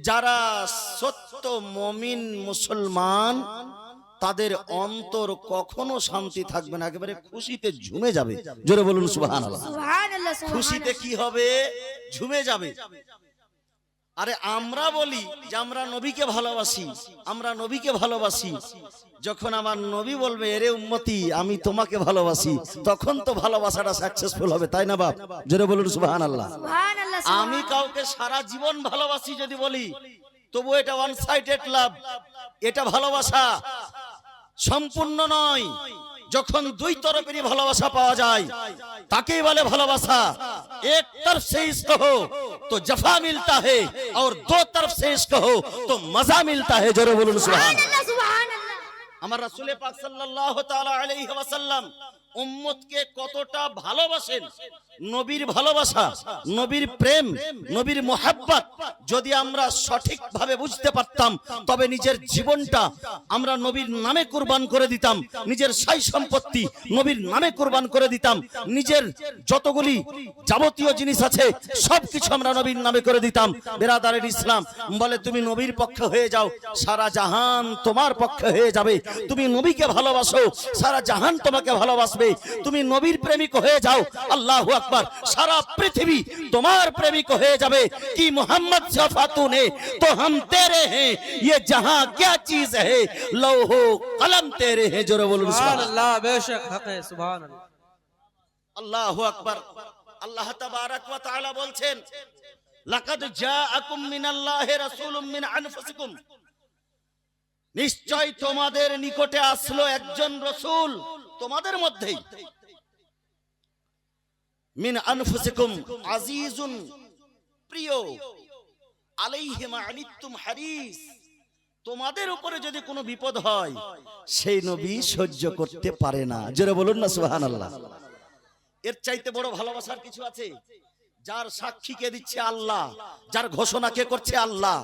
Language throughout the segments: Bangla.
যারা সত্য মমিন মুসলমান তাদের অন্তর কখনো শান্তি থাকবে না একেবারে খুশিতে ঝুমে যাবে। জোরে বলুন খুশিতে কি হবে? ঝুমে যাবে। আরে আমরা বলি যে আমরা নবীকে ভালোবাসি আমরা নবীকে ভালোবাসি। যখন আমার নবী বলবে এরে উম্মতি আমি তোমাকে ভালোবাসি তখন তো ভালোবাসাটা সাকসেসফুল হবে তাই না বাপ? জোরে বলুন সুবাহান আল্লাহ আমি কাউকে সারা জীবন ভালোবাসি যদি বলি তবু এটা ওয়ান সাইডেড লাভ এটা ভালোবাসা। সম্পূর্ণ নয়। যখন দুই তরফেরই ভালোবাসা পাওয়া যায় তাকেই বলে ভালোবাসা। এক তরফ সে ইস্ক হো তো জফা মিলতা হে আর দো তরফ সে ইস্ক হো তো মজা মিলতা হে জোরে বলুন সুবহান আমার রাসূল পাক সাল্লাল্লাহু তাআলা আলাইহি ওয়াসাল্লাম উম্মতকে কতটা ভালোবাসেন? নবীর ভালোবাসা, নবীর প্রেম, নবীর মোহাব্বত যদি আমরা সঠিকভাবে বুঝতে পারতাম, তবে নিজের জীবনটা আমরা নবীর নামে কুরবান করে দিতাম, নিজের সাই সম্পত্তি নবীর নামে কুরবান করে দিতাম, নিজের যতগুলি যাবতীয় জিনিস আছে, সবকিছু আমরা নবীর নামে করে দিতাম। বেরাদারের ইসলাম বলে, তুমি নবীর পক্ষে হয়ে যাও, সারা জাহান তোমার পক্ষে হয়ে যাবে। তুমি নবীকে ভালোবাসো, সারা জাহান তোমাকে ভালোবাসবে। তুমি নবীর প্রেমিক হয়ে যাও আল্লাহ আকবার সারা পৃথিবী তোমার প্রেমিক হয়ে যাবে কি মোহাম্মদ শফাতু ने तो हम तेरे हैं ये जहां क्या चीज है लौहो कलम तेरे हैं जोरे बोलूं सुभान अल्लाह बेशक हक है सुभान अल्लाह আল্লাহ আকবার আল্লাহ তাবারাক ওয়া তাআলা বলছেন লাকাদ জাআকুম মিনাল্লাহি রাসূলুম মিন আনফুসিকুম নিশ্চয় তোমাদের নিকটে আসলো একজন রসূল তোমাদের মধ্যেই। মিন আনফুসিকুম আজিজুন প্রিয়, আলাইহি মা আনিতুম হারিস। তোমাদের উপরে যদি কোনো বিপদ হয়, সেই নবী সহ্য করতে পারে না। জোরে বলুন না, সুবহানাল্লাহ। এর চাইতে বড় ভালোবাসার কিছু আছে? যার সাক্ষী কে দিচ্ছে আল্লাহ, যার ঘোষণা কে করছে আল্লাহ।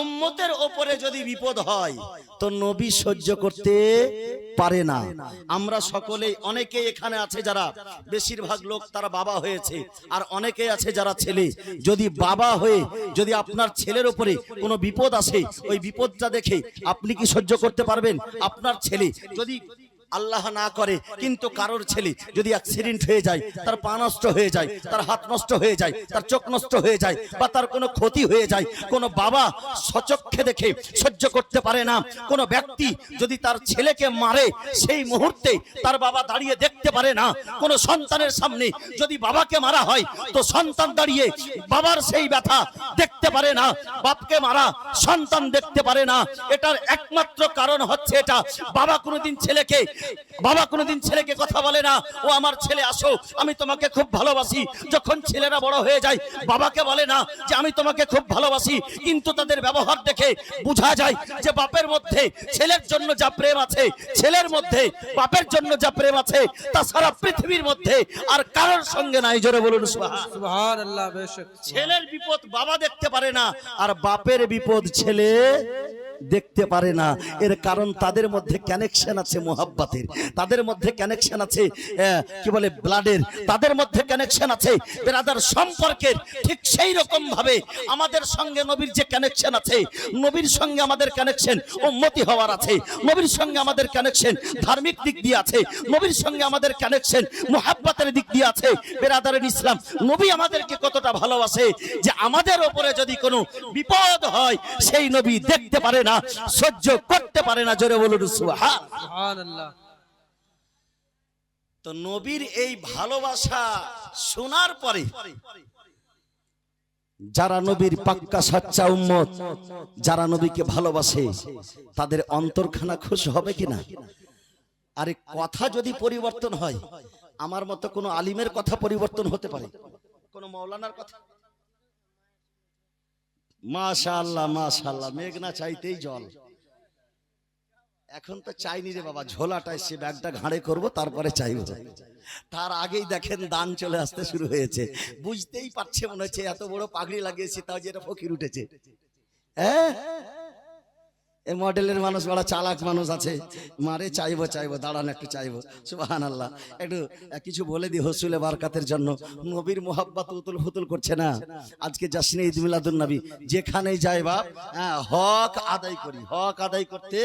উম্মতের ওপরে যদি বিপদ হয়, তো নবী সহ্য করতে পারে না। আমরা সকলেই, অনেকেই এখানে আছে যারা বেশিরভাগ লোক তারা বাবা হয়েছে, আর অনেকেই আছে যারা ছেলে। যদি বাবা হয়ে, যদি আপনার ছেলের উপরে কোনো বিপদ আসে, ওই বিপদটা দেখে আপনি কি সহ্য করতে পারবেন? আপনার ছেলে, যদি আল্লাহ না করে, কিন্তু কারোর ছেলে যদি অ্যাক্সিডেন্ট হয়ে যায়, তার পা নষ্ট হয়ে যায়, তার হাত নষ্ট হয়ে যায়, তার চোখ নষ্ট হয়ে যায় বা তার কোনো ক্ষতি হয়ে যায়, কোনো বাবা সচক্ষে দেখে সহ্য করতে পারে না, কোনো ব্যক্তি যদি তার ছেলেকে মারে, সেই মুহূর্তে তার বাবা দাঁড়িয়ে দেখতে পারে না, কোনো সন্তানের সামনে যদি বাবাকে মারা হয়, তো সন্তান দাঁড়িয়ে বাবার সেই ব্যথা দেখতে পারে না, বাপকে মারা সন্তান দেখতে পারে না, এটার একমাত্র কারণ হচ্ছে এটা, বাবা কোনোদিন ছেলেকে বাবা কোনোদিন ছেলেকে কথা বলে না ও আমার ছেলে আসো আমি তোমাকে খুব ভালোবাসি। যখন ছেলেরা বড় হয়ে যায় বাবাকে বলে না যে আমি তোমাকে খুব ভালোবাসি। কিন্তু তাদের ব্যবহার দেখে বোঝা যায় যে বাপের মধ্যে ছেলের জন্য যা প্রেম আছে ছেলের মধ্যে বাপের জন্য যা প্রেম আছে তা সারা পৃথিবীর মধ্যে আর কারোর সঙ্গে নাই। জোরে বলুন ছেলের বিপদ বাবা দেখতে পারে না আর বাপের বিপদ ছেলে দেখতে পারে না। এর কারণ তাদের মধ্যে কানেকশন আছে মোহাব্বাতের। তাদের মধ্যে কানেকশন আছে কি বলে ব্লাডের তাদের মধ্যে কানেকশন আছে বেরাদার সম্পর্কের ঠিক সেই রকম ভাবে আমাদের সঙ্গে নবীর যে কানেকশন আছে, নবীর সঙ্গে আমাদের কানেকশন উন্মতি হওয়ার আছে, নবীর সঙ্গে আমাদের কানেকশন ধার্মিক দিক দিয়ে আছে, নবীর সঙ্গে আমাদের কানেকশন মোহাব্বতের দিক দিয়ে আছে। বেরাদারের ইসলাম, নবী আমাদেরকে কতটা ভালোবাসে যে আমাদের ওপরে যদি কোনো বিপদ হয়, সেই নবী দেখতে পারে না। না সহ্য করতে পারে না জোরে বলুন তো নবীর এই ভালোবাসা শোনার পরে যারা নবীর পাক্কা সাচ্চা উম্মত যারা নবীকে ভালোবাসে তাদের অন্তরখানা খুশ হবে কিনা? আরে কথা যদি পরিবর্তন হয় আমার মতো কোনো আলিমের কথা পরিবর্তন হতে পারে? কোনো মৌলানার কথা? মাশাআল্লাহ মাশাল্লাহ মেঘ না চাইতেই জল। এখন তো চাইনি রে বাবা ঝোলাটায় সে ব্যাগটা ঘাড়ে করব, তারপরে চাইব। তার আগেই দেখেন দান চলে আসতে শুরু হয়েছে। বুঝতেই পারছে মনে হচ্ছে এত বড় পাগড়ি লাগিয়েছি, তাও যেটা ফকির উঠেছে। হ্যাঁ? এই মডেলের মানুষ, বড় চালাক মানুষ আছে। মারে চাইব চাইব, দাঁড়ান একটু চাইব। সুবাহান আল্লাহ একটু কিছু বলে দি হসুলে বারকাতের জন্য। নবীর মোহাব্বত উতুল ফুতুল করছে না। আজকে যাসনি ঈদ মিলাদুন নবী। যেখানেই যাই বাপ হ্যাঁ হক আদায় করি। হক আদায় করতে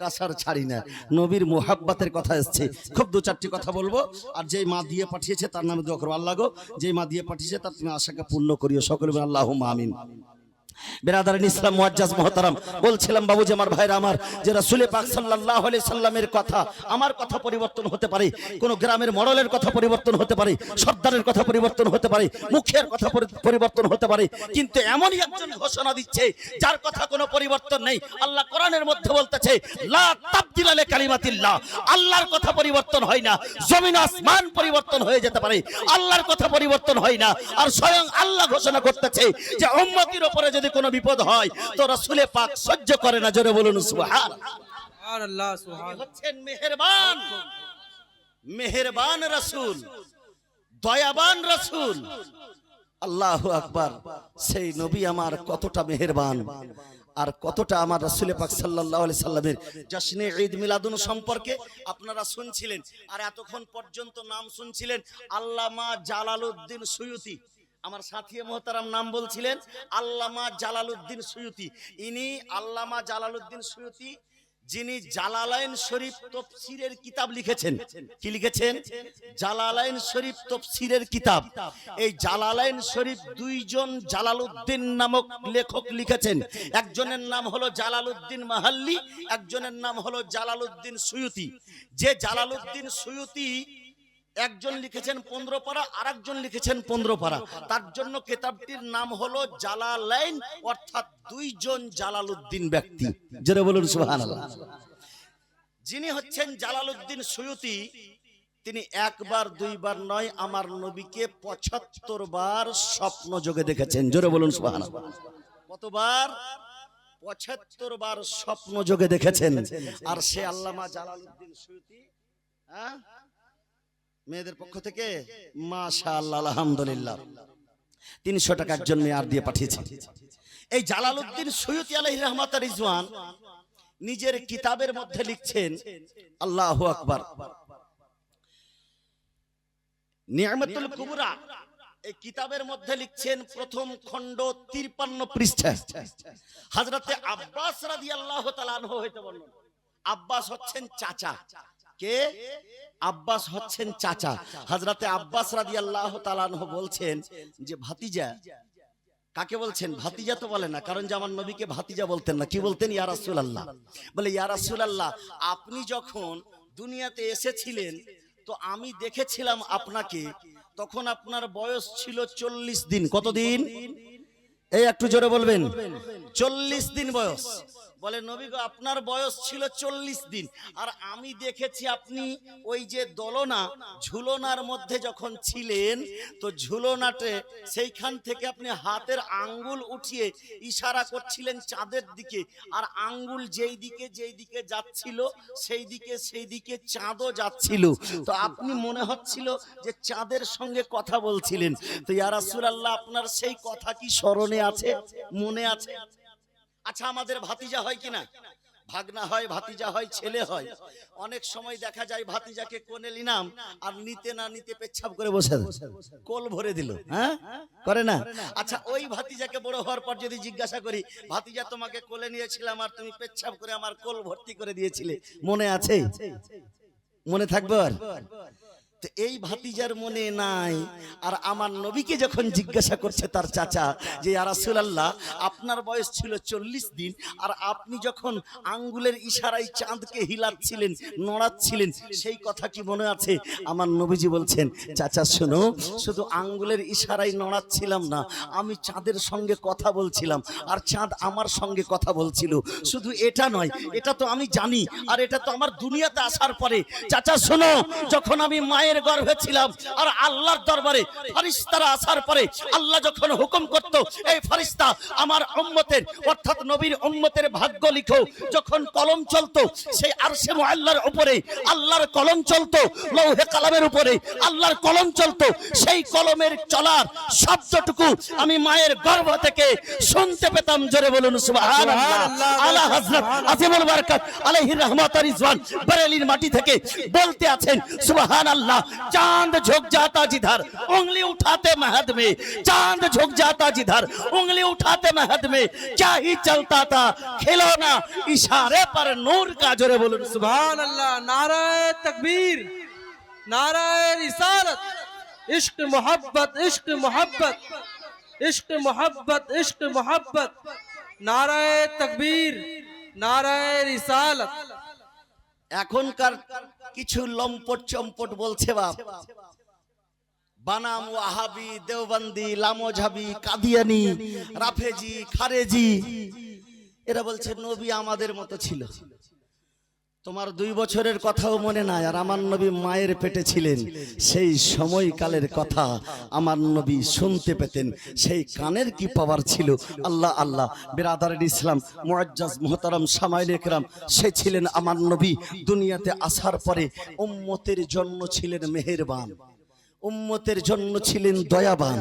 কাসার ছাড়ি না। নবীর মোহাব্বতের কথা এসছে। খুব দু চারটি কথা বলব। আর যেই মা দিয়ে পাঠিয়েছে তার নামে দোয়া করব। আল্লাহ গো, যেই মা দিয়ে পাঠিয়েছে তার তুমি আশাকে পূর্ণ করিও। সকলে আল্লাহ আমিন। বেরাদারিন ইসলাম মুআজ্জাজ মহতারাম। বলছিলাম, বাবুজি, আমার ভাইরা আমার, যে রাসূলে পাক সাল্লাল্লাহু আলাইহি সাল্লামের কথা, আমার কথা পরিবর্তন হতে পারে, কোন গ্রামের মডেলের কথা পরিবর্তন হতে পারে, সর্দারের কথা পরিবর্তন হতে পারে, মুখের কথা পরিবর্তন হতে পারে, কিন্তু এমনই একজন ঘোষণা দিচ্ছে, যার কথা কোনো পরিবর্তন নেই। আল্লাহ কোরআনের মধ্যে বলতেছে, লা তাবদিলা লি কালিমাতিল্লাহ। আল্লাহর কথা পরিবর্তন হয় না, জমিন আসমান পরিবর্তন হয়ে যেতে পারে, আল্লাহর কথা পরিবর্তন হয় না, আর স্বয়ং আল্লাহ ঘোষণা করতেছে যে, উম্মতির উপরে যদি কোনো বিপদ হয় তো রাসূলে পাক সহ্য করে না জোরে বলুন সুবহান। হচ্ছেন মেহেরবান। মেহেরবান রাসূল দয়াবান রাসূল। আল্লাহু আকবার সেই নবী আমার কতটা মেহেরবান আর কতটা আমার রাসূলে পাক সাল্লাল্লাহু আলাইহি সাল্লামের জশ্নে ঈদ মিলাদুন সম্পর্কে আপনারা শুনছিলেন আর এতক্ষণ পর্যন্ত নাম শুনছিলেন আল্লামা জালালউদ্দিন সুয়ুতি। আমার সাথী মোহতারাম নাম বলছিলেন আল্লামা জালালউদ্দিন সুয়ুতি। ইনি আল্লামা জালালউদ্দিন সুয়ুতি, যিনি জালালাইন শরীফ তফসিরের কিতাব লিখেছেন। কি লিখেছেন? জালালাইন শরীফ তফসিরের কিতাব। এই জালালাইন শরীফ দুইজন জালালউদ্দিন নামক লেখক লিখেছেন। একজনের নাম হলো জালালউদ্দিন মাহাল্লি, একজনের নাম হলো জালালউদ্দিন সুয়ুতি। যে জালালউদ্দিন সুয়ুতি একজন লিখেছেন পনেরো পারা আর একজন লিখেছেন পনেরো পারা তার জন্য কেতাবটির নাম হলো জালালাইন, অর্থাৎ দুইজন জালালউদ্দিন ব্যক্তি। যেটা বলুন, সুবহানাল্লাহ। যিনি হচ্ছেন জালালউদ্দিন সুয়ুতি তিনি একবার, দুইবার নয়, আমার নবীকে পঁচাত্তর বার স্বপ্ন যোগে দেখেছেন। জোরে বলুন, সুবহানাল্লাহ। কতবার? পঁচাত্তর বার স্বপ্ন যোগে দেখেছেন। আর সে আল্লামা জালালউদ্দিন সুয়ুতি হ্যাঁ? মেয়েদের পক্ষ থেকে মাশা আল্লাহ আলহামদুলিল্লাহ। তিনশো টাকা একজন মেয়ে আর দিয়ে পাঠিয়েছে। এই জালালউদ্দিন সৈয়দ আলহ রহমাত রিজওয়ান নিজের কিতাবের মধ্যে লিখছেন আল্লাহ আকবার। নিয়ামতুল কুবরা এই কিতাবের মধ্যে লিখছেন প্রথম খণ্ড তিরপান্ন পৃষ্ঠা। হাজরাতে আব্বাস আনহু হইতে বর্ণনা আব্বাস হচ্ছেন চাচা। কে? আব্বাস হচ্ছেন চাচা। হাজরাতে আব্বাস রাদিয়াল্লাহু আল্লাহ আনহু বলছেন যে, ভাতিজা। কাকে বলছেন? ভাতিজা তো বলে না, কারণ আমার নবীকে ভাতিজা বলতেন না। কি বলতেন? ইয়া আল্লাহ বলে, ইয়া আল্লাহ আপনি যখন দুনিয়াতে এসেছিলেন, তো আমি দেখেছিলাম আপনাকে, তখন আপনার বয়স ছিল চল্লিশ দিন। কতদিন? এই একটু জোরে বলবেন। চল্লিশ দিন বয়স। বলে, নবী আপনার বয়স ছিল চল্লিশ দিন। আর আমি দেখেছি আপনি ওই যে দোলনা, ঝুলনার মধ্যে যখন ছিলেন, তো ঝুলনাটে সেইখান থেকে আপনি হাতের আঙ্গুল উঠিয়ে ইশারা করছিলেন চাঁদের দিকে। আর আঙ্গুল যেই দিকে যেই দিকে যাচ্ছিল, সেই দিকে সেই দিকে চাঁদও যাচ্ছিল। তো আপনি মনে হচ্ছিল যে চাঁদের সঙ্গে কথা বলছিলেন। তো ইয়া আল্লাহ আপনার সেই কথা কি স্মরণে আছে? মনে আছে? আচ্ছা আমাদের ভাতিজা হয় কিনা ভাগনা হয়, ভাতিজা হয়, ছেলে হয়। অনেক সময় দেখা যায় ভাতিজাকে কোনে নিলাম আর নিতে না নিতে পেচ্ছাপ করে বসে। কোল ভরে দিল হ্যাঁ? করে না? আচ্ছা ওই ভাতিজাকে বড় হওয়ার পর যদি জিজ্ঞাসা করি, ভাতিজা, তোমাকে কোলে নিয়েছিলাম আর তুমি পেচ্ছাপ করে আমার কোল ভর্তি করে দিয়েছিলে। মনে আছে? মনে থাকবে আর? তো এই ভাতিজার মনে নাই। আর আমার নবীকে যখন জিজ্ঞাসা করছে তার চাচা যে আল্লাহ আপনার বয়স ছিল চল্লিশ দিন, আর আপনি যখন আঙ্গুলের ইশারায় চাঁদকে হিলাচ্ছিলেন, নড়াচ্ছিলেন, সেই কথা কি মনে আছে? আমার নবীজি বলছেন, চাচা, শোনো, শুধু আঙ্গুলের ইশারায় নড়াচ্ছিলাম না, আমি চাঁদের সঙ্গে কথা বলছিলাম, আর চাঁদ আমার সঙ্গে কথা বলছিল। শুধু এটা নয়, এটা তো আমি জানি, আর এটা তো আমার দুনিয়াতে আসার পরে। চাচা, শোনো, যখন আমি মায়ের মায়ের গর্ভে ছিলাম আর আল্লাহর দরবারে ফারিস্তারা আসার পরে আল্লাহ যখন হুকুম করত এই ফারিস্তা আমার উম্মতের অর্থাৎ নবীর উম্মতের ভাগ্য লিখো। যখন কলম চলতো সেই আরশে মুআল্লার উপরে আল্লাহর কলম চলতো লৌহে কালামের উপরে আল্লাহর কলম চলতো সেই কলমের চলার শব্দটুকু আমি মায়ের গর্ভ থেকে শুনতে পেতাম জোরে বলুন সুবহানাল্লাহ, আলা হযরত আজিমুল বারাকাত আলাইহির রহমাত আর রিজওয়ান বরেলির মাটি থেকে বলতে আছেন সুবহানাল্লাহ चांद झुक जाता जिधर उंगली उठाते महद में चांद झुक जाता जिधर उंगली उठाते महद में क्या ही चलता था खिलौना इशारे पर नूर का जोरे बोलो सुबह अल्लाह नाराय तकबीर नाराय रिसालत इश्क मोहब्बत इश्क मोहब्बत इश्क मोहब्बत इश्क मोहब्बत नाराय तकबीर नाराय रिसालत এখনকার কিছু লম্পট চম্পট বলছে বাপ। বানাম ওয়াহাবি, দেওবন্দি, লামোঝাবি, কাদিয়ানি, রাফেজি, খারেজি। এরা বলছে, নবী আমাদের মতো ছিল। তোমার দুই বছরের কথাও মনে নাই, আর আমার নবী মায়ের পেটে ছিলেন। সেই সময়কালের কথা আমার নবী শুনতে পেতেন। সেই কানের কি পাওয়ার ছিল? আল্লাহ আল্লাহ। বেরাদার ইসলাম, মুআজ্জাজ, মুহতারাম সামাইল একরাম, সে ছিলেন আমার নবী। দুনিয়াতে আসার পরে উম্মতের জন্য ছিলেন মেহেরবান। উম্মতের জন্য ছিলেন দয়াবান।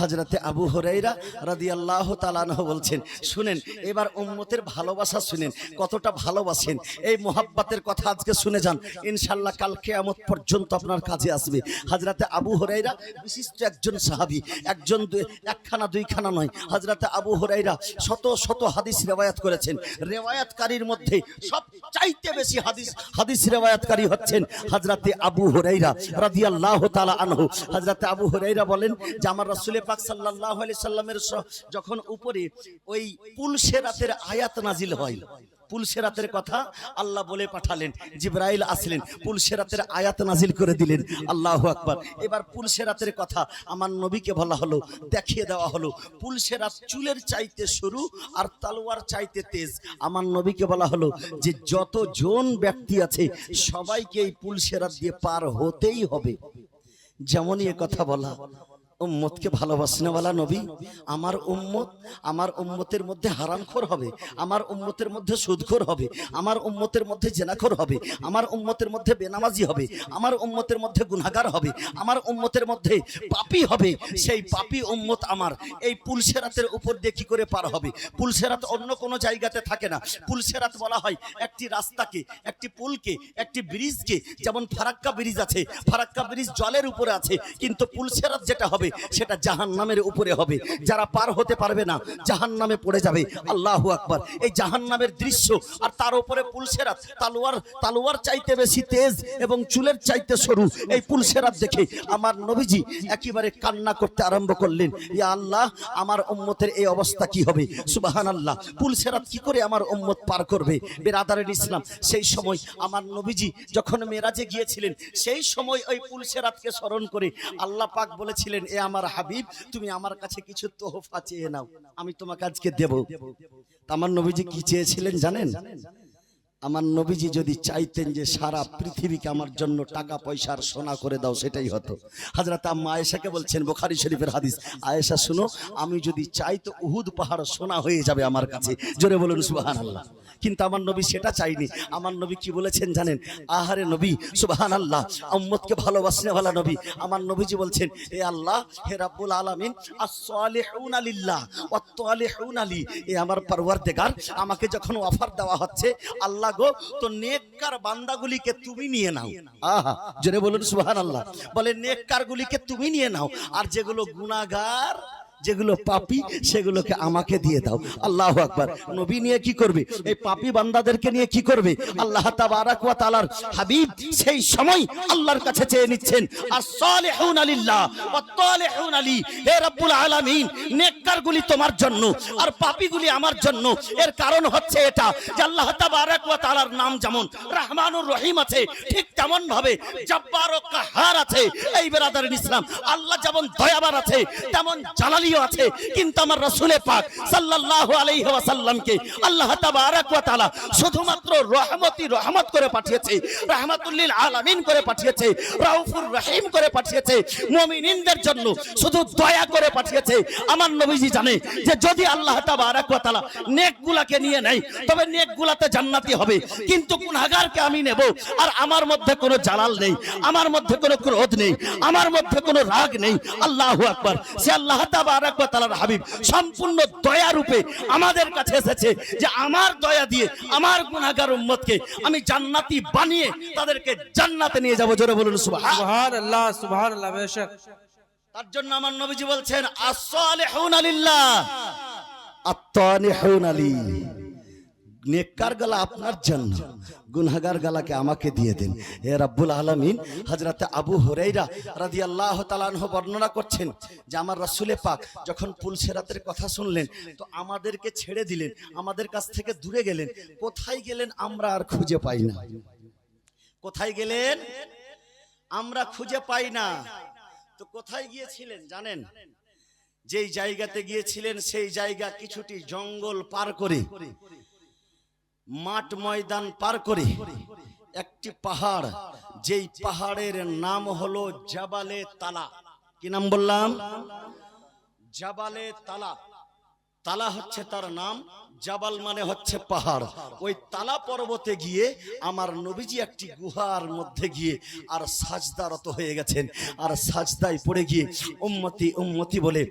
হাজরাতে আবু হরাইরা রাদিয়াল্লাহ তালানহ বলছেন, শুনেন, এবার উম্মতের ভালোবাসা শুনেন, কতটা ভালোবাসেন। এই মোহাব্বাতের কথা আজকে শুনে যান। ইনশাল্লাহ কালকে আমত পর্যন্ত আপনার কাজে আসবে। হাজরাতে আবু হরাইরা বিশিষ্ট একজন সাহাবি, একজন একখানা দুইখানা নয়। হাজরাতে আবু হরাইরা শত শত হাদিস রেওয়ায়াত করেছেন। রেওয়ায়াতকারীর মধ্যে সব চাইতে বেশি হাদিস হাদিস রেওয়ায়াতকারী হচ্ছেন হাজরাতে আবু হুরাইরা রাদিয়াল্লাহু তালা আনহু। হাজরাতে আবু হরাইরা বলেন যে, আমার রাসূল পাক আলাইহি সাল্লামের যখন উপরে ওই পুলসেরাতের আয়াত নাজিল হয়, পুলসেরাতের কথা আল্লাহ বলে পাঠালেন, জিব্রাইল আসলেন, পুলসেরাতের আয়াত নাজিল করে দিলেন, আল্লাহু আকবার। এবার পুলসেরাতের কথা আমার নবীকে বলা হলো, দেখিয়ে দেওয়া হলো, পুলসেরাত চুলের চাইতে শুরু আর তালোয়ার চাইতে তেজ। আমার নবীকে বলা হলো যে যত জন ব্যক্তি আছে, সবাইকে এই পুলসেরাত দিয়ে পার হতেই হবে। যেমনই কথা বলা উম্মতকে ভালোবাসনেওয়ালা নবী। আমার উম্মত, আমার উম্মতের মধ্যে হারামখোর হবে, আমার উম্মতের মধ্যে সুদখোর হবে, আমার উম্মতের মধ্যে জেনাখোর হবে, আমার উম্মতের মধ্যে বেনামাজি হবে, আমার উম্মতের মধ্যে গুনাহগার হবে, আমার উম্মতের মধ্যে পাপী হবে, সেই পাপী উম্মত আমার। এই পুলসেরাতের উপর দিয়ে কি করে পার হবে? পুলসেরাত অন্য কোনো জায়গাতে থাকে না। পুলসেরাত বলা হয় একটি রাস্তাকে, একটি পুলকে, একটি ব্রিজকে। যেমন ফারাক্কা ব্রিজ আছে, ফারাক্কা ব্রিজ জলের উপরে আছে, কিন্তু পুলসেরাত যেটা হবে সেটা জাহান নামের উপরে হবে। যারা পার হতে পারবে না জাহান নামে পড়ে যাবে। আল্লাহু আকবার। এই জাহান নামের দৃশ্য আর তার উপরে পুলসেরাত, তালোয়ার তালোয়ার চাইতে বেশি তেজ এবং চুলের চাইতে সরু, এই পুলসেরাত দেখে আমার নবীজি একেবারে কান্না করতে আরম্ভ করলেন। ইয়া আল্লাহ, আমার উম্মতের এই অবস্থা কি হবে? সুবাহান আল্লাহ পুলসেরাত কি করে আমার উম্মত পার করবে? বেরাদারের ইসলাম, সেই সময় আমার নবীজি যখন মেরাজে গিয়েছিলেন, সেই সময় ওই পুলসেরাতকে স্মরণ করে আল্লাহ পাক বলেছিলেন, এ আমার হাবিব, তুমি আমার কাছে কিছু তোহফা চেয়ে নাও। আমি তোমাকে আজকে দেব। আমার নবীজি কি চেয়েছিলেন জানেন? আমার নবীজি যদি চাইতেন যে সারা পৃথিবীকে আমার জন্য টাকা, পয়সার সোনা করে দাও, সেটাই হতো। হাজরত আম্মা আয়েশাকে বলছেন, বোখারি শরীফের হাদিস, আয়েশা, শুনো, আমি যদি চাই তো উহুদ পাহাড় সোনা হয়ে যাবে আমার কাছে। জোরে বলুন সুবাহান আল্লাহ কিন্তু আমার নবী সেটা চাইনি। আমার নবী কি বলেছেন জানেন? আহারে নবী সুবাহান আল্লাহ উম্মতকে ভালোবাসনেওয়ালা নবী। আমার নবীজি বলছেন, এ আল্লাহ, হে রাব্বুল আলামিন, আস-সালিহুনা লিল্লাহ, ওয়াত-তালিহুনা লি। এ আমার পরওয়ারদিগার, আমাকে যখন অফার দেওয়া হচ্ছে, আল্লাহ গো তো নেককার বান্দাগুলিকে তুমি নিয়ে নাও। আহা জোরে বলুন সুবহানাল্লাহ। বলে নেককার গুলিকে তুমি নিয়ে নাও। আর যেগুলো গুনাহগার যেগুলো পাপি, সেগুলোকে আমাকে দিয়ে দাও। আল্লাহ আকবার। নবী নিয়ে কি করবে? এই পাপি বান্দাদেরকে নিয়ে কি করবে? আল্লাহ ওয়া হাবিব সেই সময় আল্লাহর কাছে চেয়ে নিচ্ছেন আর তোমার জন্য আর পাপীগুলি আমার জন্য। এর কারণ হচ্ছে এটা যে আল্লাহ তাআলার নাম যেমন রহমানুর রহিম আছে, ঠিক তেমন ভাবে জব্বার আছে। এই বেরাদার ইসলাম, আল্লাহ যেমন দয়াবান আছে, তেমন জালালি আমিও আছে, কিন্তু আমার রসুলে পাক সাল্লাল্লাহু আলাইহি ওয়াসাল্লামকে আল্লাহ তাআলা শুধুমাত্র রহমতি রহমত করে পাঠিয়েছে রাহমাতুল্লিল আলামিন করে পাঠিয়েছে, রাউফুর রহিম করে পাঠিয়েছে, মুমিনিনদের জন্য শুধু দয়া করে পাঠিয়েছে। আমার নবীজি জানে যে যদি আল্লাহ তাআলা নেকগুলাকে নিয়ে নেয়, তবে নেকগুলাতে জান্নাতি হবে। কিন্তু গুনাহগারকে আমি নেব, আর আমার মধ্যে কোনো জালাল নেই, আমার মধ্যে কোনো ক্রোধ নেই, আমার মধ্যে কোনো রাগ নেই। আল্লাহ আকবার। সে আল্লাহ তাবারাক তালার হাবিব সম্পূর্ণ দয়া আমাদের কাছে এসেছে যে আমার দয়া দিয়ে আমার গুণাগার উম্মতকে আমি জান্নাতি বানিয়ে তাদেরকে জান্নাতে নিয়ে যাব। জোরে বলুন সুবহানাল্লাহ তার জন্য আমার নবীজি বলছেন আসসালিহুন আলিল্লাহ আত্তানিহুন আলী নেককার গলা আপনার জন্য। গুনহাগার গালাকে আমাকে দিয়ে দেন। এ রাব্বুল আলামিন হযরতে আবু হুরাইরা রাদিয়াল্লাহু আল্লাহ আনহু বর্ণনা করছেন যে আমার রাসূলে পাক যখন পুলসেরাতের কথা শুনলেন, তো আমাদেরকে ছেড়ে দিলেন, আমাদের কাছ থেকে দূরে গেলেন। কোথায় গেলেন আমরা আর খুঁজে পাই না। কোথায় গেলেন? আমরা খুঁজে পাই না। তো কোথায় গিয়েছিলেন জানেন? যেই জায়গাতে গিয়েছিলেন, সেই জায়গা কিছুটি জঙ্গল পার করে। মাঠ ময়দান পার করে একটি পাহাড়, যেই পাহাড়ের নাম হলো জাবালে তালা। কি নাম বললাম? জাবালে তালা। তালা হচ্ছে তার নাম, জাবাল মানে হচ্ছে পাহাড়। ওই তালা পর্বতে গিয়ে আমার নবীজি একটি গুহার মধ্যে গিয়ে আর সাজদারত হয়ে গেছেন। আর সাজদায় পড়ে গিয়ে উম্মতি উম্মতি বলে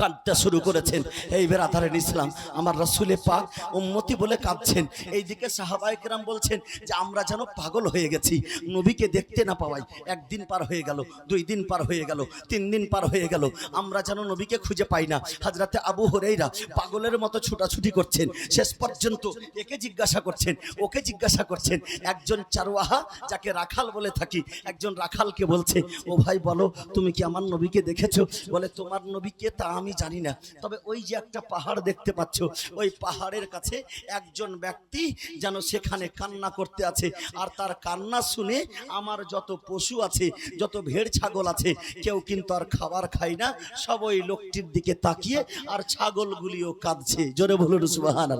কাঁদতে শুরু করেছেন। এই বেরাধারেন ইসলাম, আমার রসুলে পাক উম্মতি বলে কাঁদছেন। এইদিকে সাহাবাইকেরাম বলছেন যে, আমরা যেন পাগল হয়ে গেছি, নবীকে দেখতে না পাওয়াই। একদিন পার হয়ে গেল, দুই দিন পার হয়ে গেল, তিন দিন পার হয়ে গেল। আমরা যেন নবীকে খুঁজে পাই না। হাজরাতে আবু হরেইরা পাগলের মতো ছুটাছুটি করছেন। শেষ পর্যন্ত একে জিজ্ঞাসা করছেন, ওকে জিজ্ঞাসা করছেন, একজন চারোয়াহা যাকে রাখাল বলে থাকি, একজন রাখালকে বলছে, ও ভাই বলো, তুমি কি আমার নবীকে দেখেছ বলে, তোমার নবীকে তা আমি জানি না। তবে ওই যে একটা পাহাড় দেখতে পাচ্ছ, ওই পাহাড়ের কাছে একজন ব্যক্তি যেন সেখানে কান্না করতে আছে। আর তার কান্না শুনে আমার যত পশু আছে, যত ভেড়, ছাগল আছে, কেউ কিন্তু আর খাবার খায় না। সব ওই লোকটির দিকে তাকিয়ে আর ছাগলগুলিও কাঁদছে। জোরে বলুন সুবাহান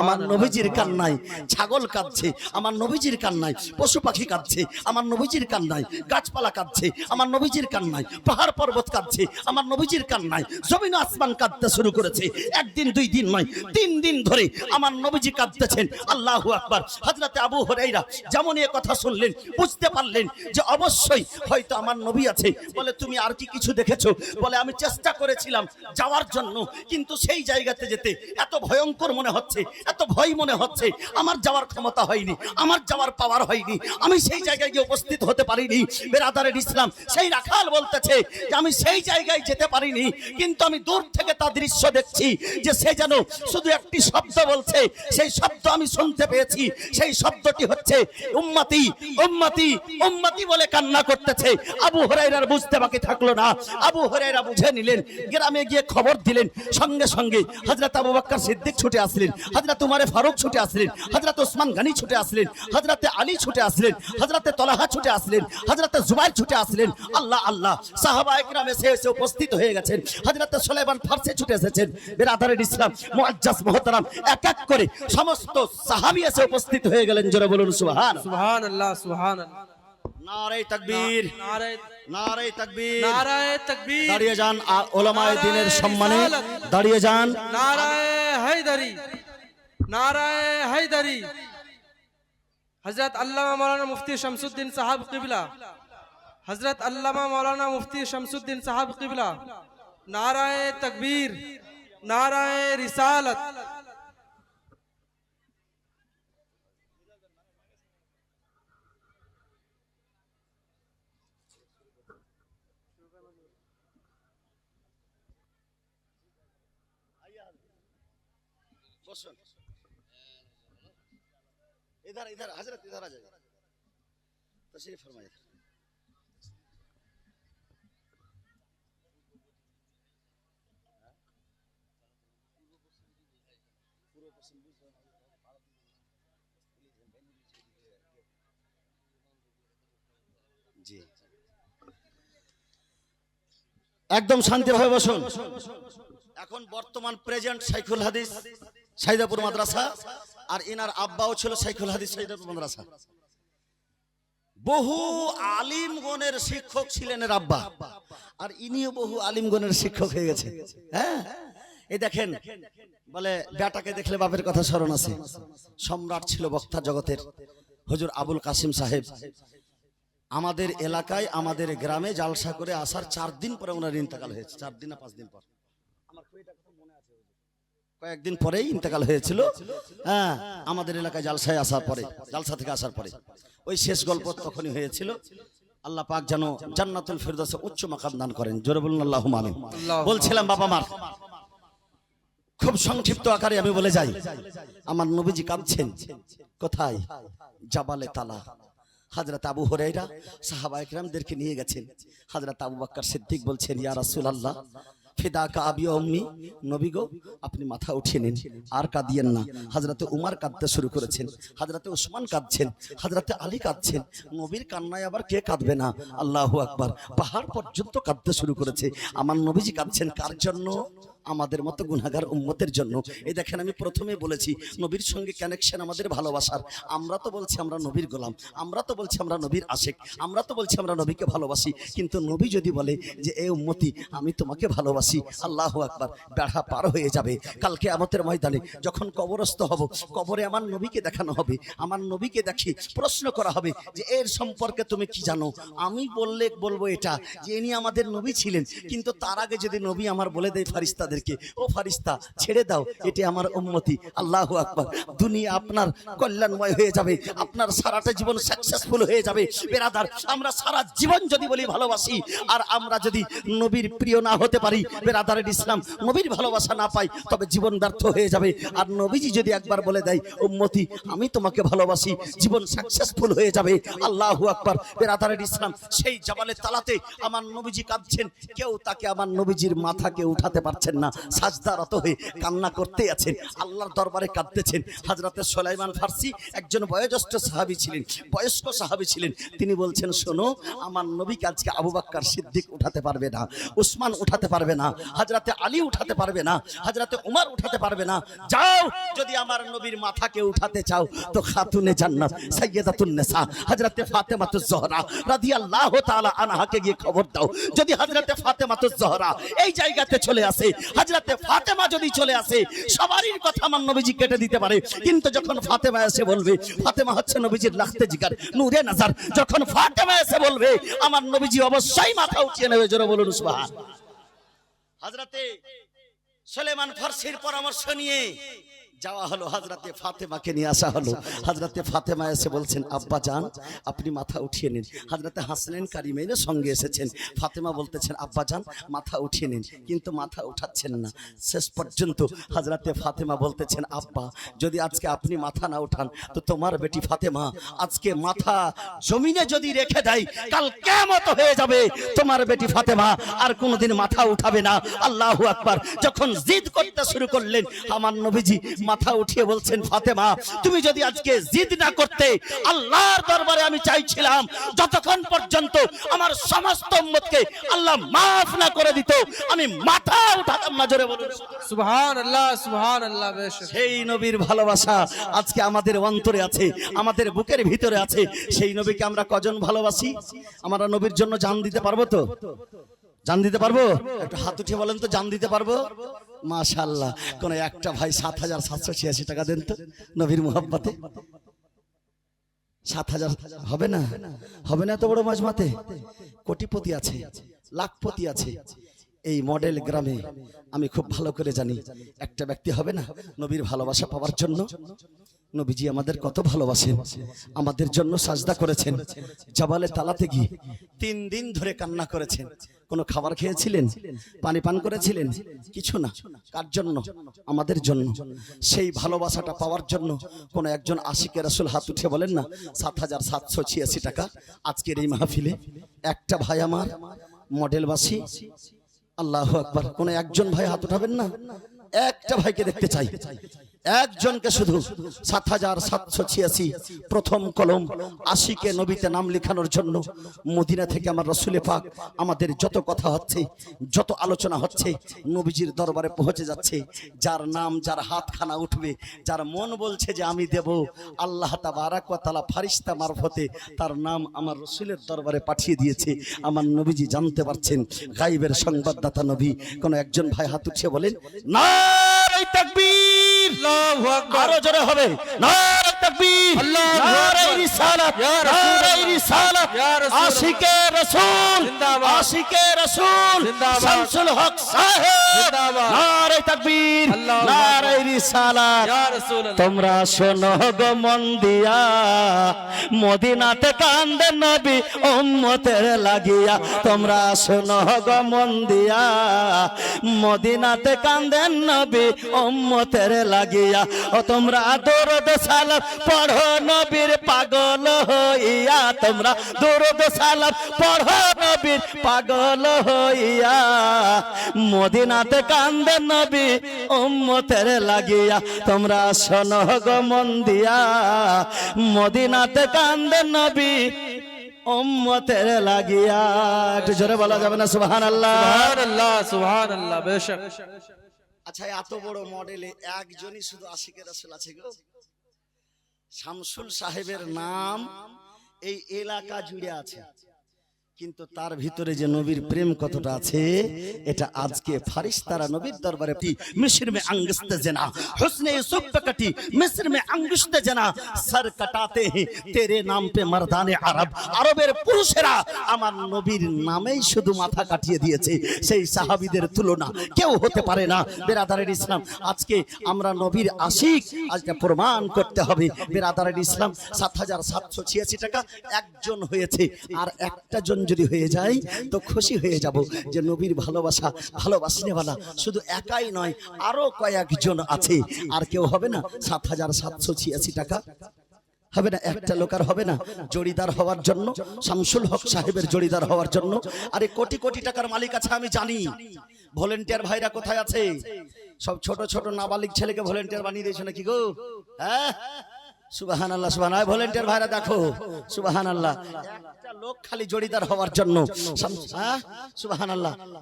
আমার নবীজির কান্নায় ছাগল কাঁদছে, আমার নবীজির কান্নায় পশু পাখি কাঁদছে, আমার নবীজির কান্নায় গাছপালা কাঁদছে, আমার নবীজির কান্নায় পাহাড় পর্বত কাঁদছে, আমার নবীজির কান্নায় জমিন আসমান কাঁদতে শুরু করেছে। একদিন, দুই দিন নয়, তিন দিন ধরে আমার নবীজি কাঁদতেছেন। আল্লাহু আকবার। হযরতে আবু হুরাইরা যেমন এ কথা শুনলেন, বুঝতে পারলেন যে অবশ্যই হয়তো আমার নবী আছে। বলে, তুমি আর কি কিছু দেখেছ? বলে, আমি চেষ্টা করেছিলাম যাওয়ার জন্য, কিন্তু সেই জায়গাতে যেতে এত ভয়ঙ্কর মনে হচ্ছে, এত ভয় মনে হচ্ছে। আমার যাওয়ার ক্ষমতা হয়নি, আমার যাওয়ার পাওয়ার হয়নি। আমি সেই জায়গায় গিয়ে উপস্থিত হতে পারিনি। বেরাদারের ইসলাম সেই রাখাল বলতেছে যে, আমি সেই জায়গায় যেতে পারিনি, কিন্তু আমি দূর থেকে তার দৃশ্য দেখছি যে সে যেন শুধু একটি শব্দ বলছে। সেই শব্দ আমি শুনতে পেয়েছি। সেই শব্দটি হচ্ছে, উম্মতি উম্মতি উম্মতি বলে কান্না করতেছে। আবু হরাইরার বুঝতে বাকি থাকল না। আবু হরাইরা বুঝে নিলেন, গ্রামে গিয়ে খবর দিলেন। সঙ্গে সঙ্গে হযরত আবু বকর সিদ্দিক ছুটে আসলেন, হযরত উমারে ফারুক ছুটে আসলেন, হযরত ওসমান গনি ছুটে আসলেন, হযরত আলী ছুটে আসলেন, হযরত তলহা ছুটে আসলেন, হযরত জুবাইর ছুটে আসলেন। আল্লাহ আল্লাহ সাহাবা একরাম এসে এসে উপস্থিত হয়ে গেছেন। হজরত ফার্সে ছুটে এসেছেন। বেরাদারের ইসলাম মুআজ্জাস মহতারাম এক এক করে সমস্ত সাহাবী এসে উপস্থিত হয়ে গেলেন জোরে বলুন সুবহান। সুবহানাল্লাহ সুবহানাল্লাহ। নারাই দাঁড়িয়ে যান মুফতি শামসুদ্দিন সাহাব কিবলা। नाराय तकबीर नाराय रिसालत। इधर इधर हज़रत इधर आ जाइए। तशरीफ़ फरमाइए। একদম শান্তিভাবে বসুন। এখন বর্তমান প্রেজেন্ট সাইকুল হাদিস, সাইদাপুর মাদ্রাসা, আর এনার আব্বাও ছিল সাইকুল হাদিস, সাইদাপুর মাদ্রাসা। বহু আলিমগণের শিক্ষক ছিলেন এর আব্বা। আর ইনিও বহু আলিমগণের শিক্ষক হয়ে গেছে। হ্যাঁ? এই দেখেন, বলে বেটাকে দেখলে বাপের কথা স্মরণ আছে। সম্রাট ছিল বক্তা জগতের, হুজুর আবুল কাসিম সাহেব। আমাদের এলাকায় আমাদের গ্রামে জালসা করে আসার চার দিন পরে ওনার ইন্তেকাল হয়েছে। চার দিন না পাঁচ দিন পর। কয়েকদিন পরেই ইন্তেকাল হয়েছিল। হ্যাঁ আমাদের এলাকায় জালসায় আসার পরে জালসা থেকে আসার পরে। ওই শেষ গল্প তখনই হয়েছিল। আল্লাহ পাক যেন জান্নাতুল ফেরদৌসে উচ্চ মাকাম দান করেন। জোরে বলুন আল্লাহ আমিন। বলছিলাম বাবা মার খুব সংক্ষিপ্ত আকারে আমি বলে যাই। আমার নবীজি কাঁদছেন। কোথায়? জাবালে তালা। হাজরত আবু হরাইরা সাহাবা একরামদেরকে নিয়ে গেছেন। হাজরত আবু বাক্কার সিদ্দিক বলছেন, ইয়া রাসূল আল্লাহ ফিদা কা আবি অম্মি নবী গো, আপনি মাথা উঠিয়ে নিন, আর কাঁদিয়েন না। হাজরাতে উমার কাঁদতে শুরু করেছেন হাজরাতে উসমান কাঁদছেন হাজরাতে আলী কাঁদছেন। নবীর কান্নায় আবার কে কাঁদবে না? আল্লাহু আকবার। পাহাড় পর্যন্ত কাঁদতে শুরু করেছে। আমার নবীজি কাঁদছেন কার জন্য? আমাদের মতো গুনাগার উম্মতের জন্য। এই দেখেন আমি প্রথমে বলেছি নবীর সঙ্গে কানেকশন আমাদের ভালোবাসার। আমরা তো বলছি আমরা নবীর গোলাম আমরা তো বলছি আমরা নবীর আশেক আমরা তো বলছি আমরা নবীকে ভালোবাসি। কিন্তু নবী যদি বলে যে এ উম্মতি আমি তোমাকে ভালোবাসি আল্লাহ আকবার বেড়া পার হয়ে যাবে। কালকে আমাদের ময়দানে যখন কবরস্থ হব কবরে আমার নবীকে দেখানো হবে আমার নবীকে দেখি প্রশ্ন করা হবে যে এর সম্পর্কে তুমি কি জানো? আমি বললে বলব এটা যে ইনি আমাদের নবী ছিলেন। কিন্তু তার আগে যদি নবী আমার বলে দেয় ফারিস্তাদেরকে ও ফারিস্তা ছেড়ে দাও, এটি আমার উম্মতি। আল্লাহ আকবর। দুনিয়া আপনার কল্যাণময় হয়ে যাবে। আপনার সারাটা জীবন সাকসেসফুল হয়ে যাবে। বেরাদার, আমরা সারা জীবন যদি বলি ভালোবাসি, আর আমরা যদি নবীর প্রিয় না হতে পারি বেরাদারের ইসলাম নবীর ভালোবাসা না পাই, তবে জীবন ব্যর্থ হয়ে যাবে। আর নবীজি যদি একবার বলে দেয়, উম্মতি, আমি তোমাকে ভালোবাসি, জীবন সাকসেসফুল হয়ে যাবে। আল্লাহু আকবার। বেরাদারের ইসলাম সেই জবালের তালাতে আমার নবীজি কাঁদছেন। কেউ তাকে আমার নবীজির মাথাকে উঠাতে পারছেন না, সাজদারত হয়ে কান্না করতে আছেন, আল্লাহর দরবারে কাঁদতেছেন। হাজরাতে সোলাইমান ফার্সি একজন বয়োজ্যেষ্ঠ সাহাবী ছিলেন, বয়স্ক সাহাবী ছিলেন। তিনি বলছেন, শোনো, আমার নবীকে আজকে আবু বাক্কার সিদ্দিক উঠাতে পারবে না, উসমান উঠাতে পারবে না হাজরাতে আলী উঠাতে পারবে না হাজরাতে উমার উঠাতে পারবে না। যাও, যদি আমার নবীর মাথাকে উঠাতে চাও, তো খাতুনে জান্নাত, সাইয়্যিদাতুন নিসা হাজরাতে ফাতেমাতুজ জোহরা রাদিয়াল্লাহু তাআলা আনহাকে গিয়ে খবর দাও। যদি হাজরাতে ফাতেমাতুজ জোহরা এই জায়গাতে চলে আসে হাজরাতে ফাতেমা যদি চলে আসে, সবারই কথা আমার নবীজি কেটে দিতে পারে। কিন্তু যখন ফাতেমা এসে বলবে, ফাতেমা হচ্ছে নবীজির লাখতে জিকার নূরে নাজার, যখন ফাতেমা এসে বলবে, আমার নবীজি অবশ্যই মাথা উঠিয়ে নেবে, জোরে বলুন, সুবহান। হাজরাতে সলেমান ফার্সির পরামর্শ নিয়ে যাওয়া হলো হাজরাতে ফাতেমাকে নিয়ে আসা হলো। হাজরাতে ফাতেমা এসে বলছেন, আব্বা যান, আপনি মাথা উঠিয়ে নিন। হাজরাতে হাসনেন কারিমেনের সঙ্গে এসেছেন। ফাতেমা বলতেছেন, আব্বা যান, মাথা উঠিয়ে নিন। কিন্তু মাথা উঠাচ্ছেন না। শেষ পর্যন্ত হাজরাতে ফাতেমা বলতেছেন, আব্বা, যদি আজকে আপনি মাথা না উঠান, তো তোমার বেটি ফাতেমা আজকে মাথা জমিনে যদি রেখে দেয়, কাল কেমত হয়ে যাবে। তোমার বেটি ফাতেমা আর কোনোদিন মাথা উঠাবে না। আল্লাহু আকবার, যখন জিদ করতে শুরু করলেন, আমার নবীজি মাথা উঠিয়ে বলছেন ফাতেমা তুমি যদি আজকে জিদ না করতে আল্লাহর দরবারে আমি চাইছিলাম যতক্ষণ পর্যন্ত আমার সমস্ত উম্মতকে আল্লাহ মাফ না করে দিত আমি মাথা উঠাতাম না জোরে বলুন। সুবহান আল্লাহ সুবহান আল্লাহ বেশ। সেই নবীর ভালোবাসা আজকে আমাদের অন্তরে আছে আমাদের বুকের ভিতরে আছে। সেই নবীকে আমরা কজন ভালোবাসি? আমরা নবীর জন্য জান দিতে পারব তো? জান দিতে পারব? একটু হাত উঠিয়ে বলেন তো, জান দিতে পারব? মাশাল্লাহ কোন একটা ভাই সাত হাজার সাতশো ছিয়াশি টাকা দেন তো, নবীর মোহাব্বতে। সাত হাজার, হবে না? হবে না তো বড় মাঝমাতে কোটিপতি আছে, লাখপতি আছে। এই মডেল গ্রামে আমি খুব ভালো করে জানি, একটা ব্যক্তি হবে না নবীর ভালোবাসা পাওয়ার জন্য? নবীজি আমাদের কত ভালোবাসেন, আমাদের জন্য সাজদা করেছেন, জবালে তালাতে গিয়ে তিন দিন ধরে কান্না করেছেন। কোনো খাবার খেয়েছিলেন? পানি পান করেছিলেন? কিছু না। কার জন্য? আমাদের জন্য। সেই ভালোবাসাটা পাওয়ার জন্য কোনো একজন আশিকের রাসূল হাত উঠে বলেন না, সাত হাজার সাতশো ছিয়াশি টাকা আজকের এই মাহফিলে। একটা ভাই আমার, মডেলবাসী, আল্লাহ আকবার, কোনো একজন ভাই হাত উঠাবেন না? একটা ভাইকে দেখতে চাই। একজনকে শুধু সাত হাজার সাতশো ছিয়াশি প্রথম কলম আশিকে নবীতে নাম লেখানোর জন্য মদিনা থেকে আমার রসুলে পাক আমাদের যত কথা হচ্ছে, যত আলোচনা হচ্ছে, নবীজির দরবারে পৌঁছে যাচ্ছে। যার নাম, যার হাতখানা উঠবে, যার মন বলছে যে আমি দেব, আল্লাহ তাআলা ফারিস্তা মারফতে তার নাম আমার রসুলের দরবারে পাঠিয়ে দিয়েছে। আমার নবীজি জানতে পারছেন গাইবের সংবাদদাতা নবী। কোনো একজন ভাই হাত উঠিয়ে বলেন না তাকবীর! আরও জোরে হবে। নারে তাকবীর। আল্লাহু নারে আকবার। রিসালাত। রাসূলুল্লাহ। নারে রিসালাত। রাসূলুল্লাহ। আশিকে রাসূল। আশিকে রাসূল। শামসুল হক সাহেব। নারে তাকবীর। নারে রিসালাত। তোমরা শোনো গো মন দিয়া। মদিনাতে কান্দে নবী উম্মতের লাগিয়া। তোমরা শোনো গো মন দিয়া। মদিনাতে কান্দে নবী উম্মতের লাগিয়া। ও তোমরা দরদ সালাম পড়ো নবীর পাগল হইয়া তোমরা দরদ সালাম পড়ো নবীর পাগল হইয়া। মদিনাতে কান্দে নবী উম্মতের লাগিয়া তোমরা শোনো গো মন দিয়া। মদিনাতে কান্দে নবী উম্মতের লাগিয়া। একটু জোরে বলা যাবে না সুবহানাল্লাহ? সুবহানাল্লাহ সুবহানাল্লাহ বেশক। আচ্ছা এত বড় মডেলে একজনই শুধু আশিকের রাসূল আছে গো? শামসুল সাহেবের নাম এই এলাকা জুড়ে আছে। কিন্তু তার ভিতরে যে নবীর প্রেম কতটা আছে এটা আজকে ফারিস তারা নবীর দরবারে মিশর মে আঙ্গুস্তে জানা হুসনে ইউসুফ কাটি মিশর মে আঙ্গুস্তে জানা সর কাটাতে হে তেরে নাম পে মর্দানে আরব আরবের পুরুষেরা আমার নবীর নামেই শুধু মাথা কাটিয়ে দিয়েছে সেই সাহাবীদের তুলনা কেউ হতে পারে না। বেরাদারের ইসলাম আজকে আমরা নবীর আশিক আজকে প্রমাণ করতে হবে। বেরাদারের ইসলাম সাত হাজার সাতশো ছিয়াশি টাকা একজন হয়েছে আর একটা জন যদি হয়ে যায়, তো খুশি হয়ে যাব যে নবীর ভালোবাসা ভালোবাসনেওয়ালা শুধু একাই নয়, আরও কয়েকজন আছে। আর কেউ হবে না? সাত হাজার সাতশো ছিয়াশি টাকা। হবে না? একটা লোক আর হবে না? জড়িদার হওয়ার জন্য, শামসুল হক সাহেবের জড়িদার হওয়ার জন্য। আরে কোটি কোটি টাকার মালিক আছে, আমি জানি। ভলেন্টিয়ার ভাইরা কোথায় আছে? সব ছোট ছোট নাবালিক ছেলেকে ভলেন্টিয়ার বানিয়ে দিয়েছে নাকি গো? হ্যাঁ? সুবাহান আল্লাহ সুবাহান ভলেন্টিয়ার ভাইরা দেখো। সুবাহান আল্লাহ একটা লোক খালি জড়িদার হওয়ার জন্য। সুবাহান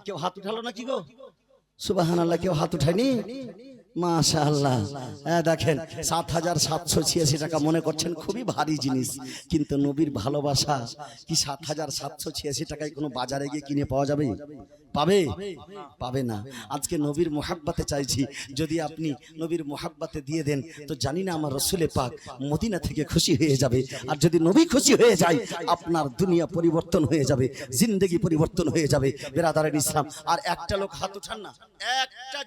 কেউ হাত উঠালো না কি গো? সুবাহান কেউ হাত উঠায়নি? হ্যাঁ নবীর আজকে নবীর মোহাব্বাতে চাইছি, যদি আপনি নবীর মোহাব্বাতে দিয়ে দেন, তো জানি না আমার রসুলে পাক মদিনা থেকে খুশি হয়ে যাবে। আর যদি নবী খুশি হয়ে যায়, আপনার দুনিয়া পরিবর্তন হয়ে যাবে, জিন্দগি পরিবর্তন হয়ে যাবে। বেরাদারের ইসলাম, আর একটা লোক হাত উঠান না। একটা